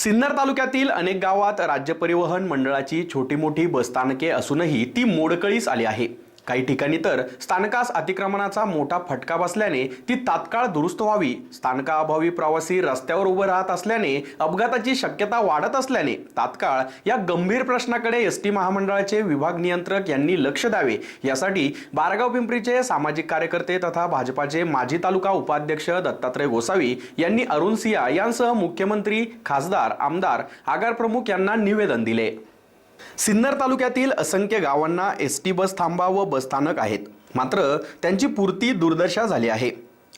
सिन्नर तालुक्यातील अनेक गावात राज्य परिवहन मंडळाची छोटी मोठी बसस्थानके असूनही ती मोडकळीस आली आहे. काही ठिकाणी तर स्थानकास अतिक्रमणाचा मोठा फटका बसल्याने ती तात्काळ दुरुस्त व्हावी. स्थानकाअभावी प्रवासी रस्त्यावर उभं राहत असल्याने अपघाताची शक्यता वाढत असल्याने तात्काळ या गंभीर प्रश्नाकडे एस टी महामंडळाचे विभाग नियंत्रक यांनी लक्ष द्यावे. यासाठी बारगाव पिंपरीचे सामाजिक कार्यकर्ते तथा भाजपाचे माजी तालुका उपाध्यक्ष दत्तात्रय गोसावी यांनी अरुण सिया यांसह मुख्यमंत्री खासदार आमदार आगार प्रमुख यांना निवेदन दिले. सिन्नर तालुक्यातील असंख्य गावांना एस टी बस थांबा व बसस्थानक आहेत. मात्र त्यांची पूर्ती दुर्दशा झाली आहे.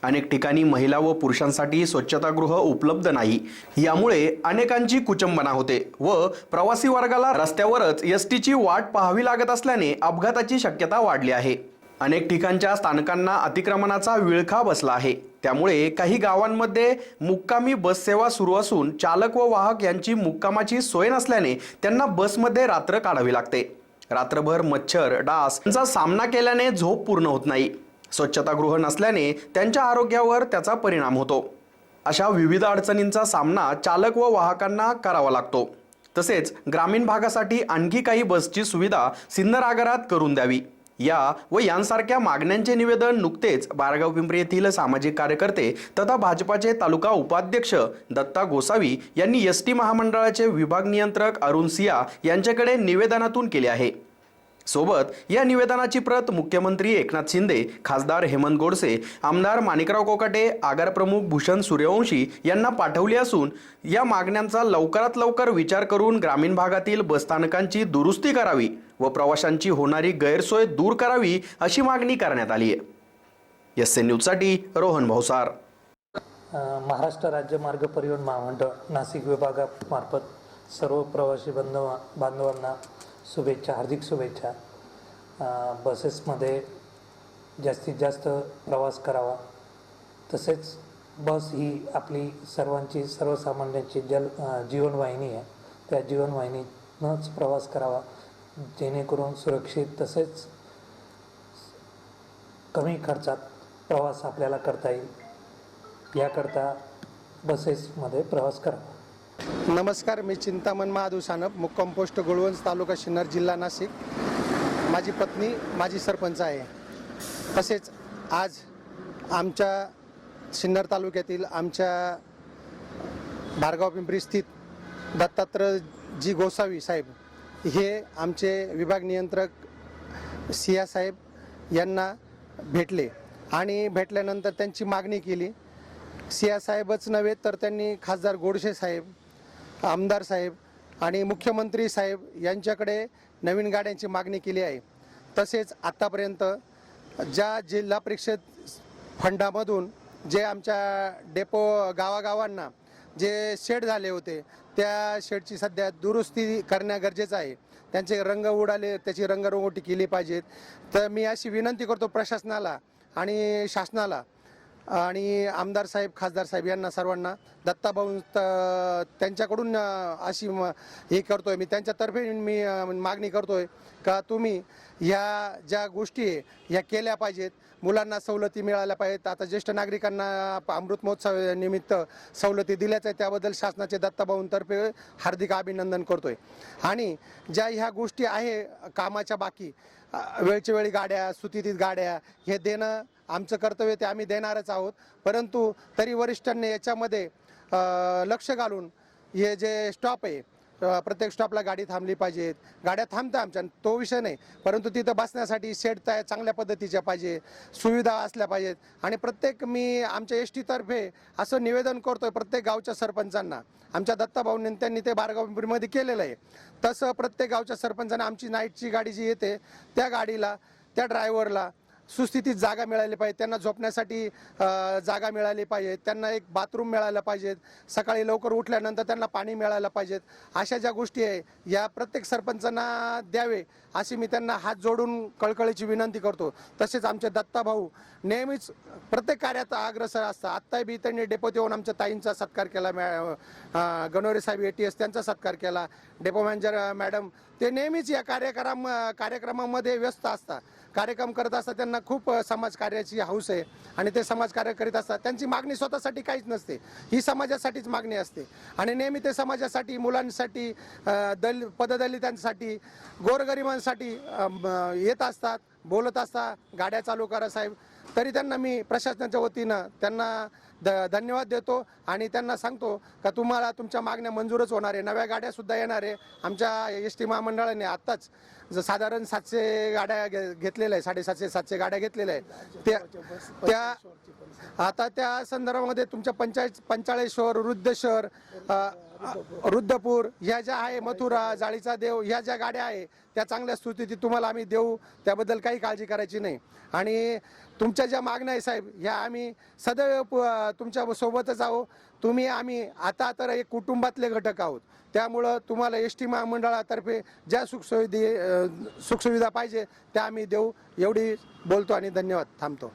अनेक ठिकाणी महिला व पुरुषांसाठी स्वच्छतागृह उपलब्ध नाही. यामुळे अनेकांची कुचंबना होते व प्रवासी वर्गाला रस्त्यावरच एस टीची वाट पाहावी लागत असल्याने अपघाताची शक्यता वाढली आहे. अनेक ठिकाणच्या स्थानकांना अतिक्रमणाचा विळखा बसला आहे. त्यामुळे काही गावांमध्ये मुक्कामी बससेवा सुरू असून चालक व वाहक यांची मुक्कामाची सोय नसल्याने त्यांना बसमध्ये रात्र काढावी लागते. रात्रभर मच्छर डास यांचा सामना केल्याने झोप पूर्ण होत नाही. स्वच्छतागृह नसल्याने त्यांच्या आरोग्यावर त्याचा परिणाम होतो. अशा विविध अडचणींचा सामना चालक व वाहकांना करावा लागतो. तसेच ग्रामीण भागासाठी आणखी काही बसची सुविधा सिन्नर आगारात करून द्यावी. या व यांसारख्या मागण्यांचे निवेदन नुकतेच बारगाव पिंपरी येथील सामाजिक कार्यकर्ते तथा भाजपाचे तालुका उपाध्यक्ष दत्ता गोसावी यांनी एस टी महामंडळाचे विभाग नियंत्रक अरुण सिया यांच्याकडे निवेदनातून केले आहे. सोबत या निवेदनाची प्रत मुख्यमंत्री एकनाथ शिंदे खासदार हेमंत गोडसे आमदार माणिकराव कोकाटे आगारप्रमुख भूषण सूर्यवंशी यांना पाठवली असून या मागण्यांचा लवकरात लवकर विचार करून ग्रामीण भागातील बसस्थानकांची दुरुस्ती करावी व प्रवाशांची होणारी गैरसोय दूर करावी अशी मागणी करण्यात आली आहे. एस एन न्यूजसाठी रोहन भाऊसार. महाराष्ट्र राज्य मार्ग परिवहन महामंडळ नाशिक विभागामार्फत सर्व प्रवासी बांधव बांधवांना शुभेच्छा हार्दिक शुभेच्छा. बसेसमध्ये जास्तीत जास्त प्रवास करावा. तसेच बस ही आपली सर्वांची सर्वसामान्यांची जल जीवनवाहिनी आहे. त्या जीवनवाहिनीनंच प्रवास करावा. जेणेकरून सुरक्षित तसेच कमी खर्चात प्रवास आपल्याला करता येईल. याकरता बसेसमध्ये प्रवास करावा. नमस्कार मी चिंतामण माधू सानप मुक्काम पोस्ट तालुका शिन्नर जिल्हा नाशिक. माझी पत्नी माझी सरपंच आहे. तसेच आज आमच्या सिन्नर तालुक्यातील आमच्या भार्गाव पिंपरी स्थित दत्तात्रय जी गोसावी साहेब हे आमचे विभाग नियंत्रक सिया साहेब यांना भेटले आणि भेटल्यानंतर त्यांची मागणी केली. सिया साहेबच नव्हे तर त्यांनी खासदार गोडसे साहेब आमदार साहेब आणि मुख्यमंत्री साहेब यांच्याकडे नवीन गाड्यांची मागणी केली आहे. तसेच आत्तापर्यंत ज्या जिल्हा परिषद फंडामधून जे आमच्या डेपो गावागावांना जे शेड झाले होते त्या शेडची सध्या दुरुस्ती करणं गरजेचं आहे. त्यांचे रंग उडाले त्याची रंगरंगोटी केली पाहिजेत. तर मी अशी विनंती करतो प्रशासनाला आणि शासनाला आणि आमदार साहेब खासदार साहेब यांना सर्वांना दत्ताभाऊ त- त्यांच्याकडून अशी म- हे करतोय. मी त्यांच्यातर्फे मी मागणी मागणी करतोय का तुम्ही ह्या ज्या गोष्टी आहे ह्या केल्या पाहिजेत. मुलांना सवलती मिळाल्या पाहिजेत. आता ज्येष्ठ नागरिकांना अमृत महोत्सव निमित्त सवलती दिल्याच आहे त्याबद्दल शासनाचे दत्ताभाऊंतर्फे हार्दिक अभिनंदन करतोय. आणि ज्या ह्या गोष्टी आहे कामाच्या बाकी वेळच्या वेळी गाड्या सुतितीत गाड्या हे देणं आमचं कर्तव्य ते आम्ही देणारच आहोत. परंतु तरी वरिष्ठांनी याच्यामध्ये लक्ष घालून हे जे स्टॉप आहे प्रत्येक स्टॉपला गाडी थांबली पाहिजेत गाड्या थांबता आमच्या तो विषय नाही. परंतु तिथं बसण्यासाठी शेड तयार चांगल्या पद्धतीच्या पाहिजे सुविधा असल्या पाहिजेत. आणि प्रत्येक मी आमच्या एस टीतर्फे असं निवेदन करतोय प्रत्येक गावच्या सरपंचांना. आमच्या दत्ताभाऊंनी त्यांनी ते बारगाव केलेलं आहे. तसं प्रत्येक गावच्या सरपंचांना आमची नाईटची गाडी जी येते त्या गाडीला त्या ड्रायव्हरला सुस्थितीत जागा मिळाली पाहिजे त्यांना झोपण्यासाठी जागा मिळाली पाहिजे त्यांना एक बाथरूम मिळायला पाहिजेत सकाळी लवकर उठल्यानंतर त्यांना पाणी मिळायला पाहिजेत अशा ज्या गोष्टी आहे या प्रत्येक सरपंचांना द्यावे अशी मी त्यांना हात जोडून कळकळीची विनंती करतो. तसेच आमचे दत्ताभाऊ नेहमीच प्रत्येक कार्यात अग्रसर असतात. आत्ताही बी त्यांनी डेपोत येऊन आमच्या ताईंचा सत्कार केला मॅ गणोरे साहेब ए टी एस त्यांचा सत्कार केला डेपो मॅनेजर मॅडम ते नेहमीच या कार्यक्रम कार्यक्रमामध्ये व्यस्त असतात. कार्यक्रम करत असतात त्यांना खूप समाजकार्याची हौस आहे आणि ते समाजकार्य करीत असतात. त्यांची मागणी स्वतःसाठी काहीच नसते. ही समाजासाठीच मागणी असते. आणि नेहमी ते समाजासाठी मुलांसाठी दल पददलितांसाठी गोरगरिबांसाठी येत असतात बोलत असतात. गाड्या चालू करा साहेब. तरी त्यांना मी प्रशासनाच्या वतीनं त्यांना द धन्यवाद देतो आणि त्यांना सांगतो का तुम्हाला तुमच्या मागण्या मंजूरच होणार आहे. नव्या गाड्यासुद्धा येणार आहे. आमच्या एस टी महामंडळाने आत्ताच ज- साधारण सातशे गाड्या घे- घेतलेल्या आहे साडेसातशे सातशे गाड्या घेतलेल्या आहेत. त्या त्या आता त्या संदर्भामध्ये तुमच्या पंचायत पंचाळेश्वर वृद्ध शहर रुद्धपूर ह्या ज्या आहे मथुरा जाळीचा देव ह्या ज्या गाड्या आहे त्या चांगल्या स्थितीत तुम्हाला आम्ही देऊ. त्याबद्दल काही काळजी करायची नाही. आणि तुमच्या ज्या मागण्या आहे साहेब ह्या आम्ही सदैव प- तुमच्या सोबतच आहो. तुम्ही आम्ही आता तर एक कुटुंबातले घटक आहोत. त्यामुळं तुम्हाला एस टी महामंडळातर्फे ज्या सुखसुविधे सुखसुविधा पाहिजे त्या आम्ही देऊ. एवढी बोलतो आणि धन्यवाद. थांबतो.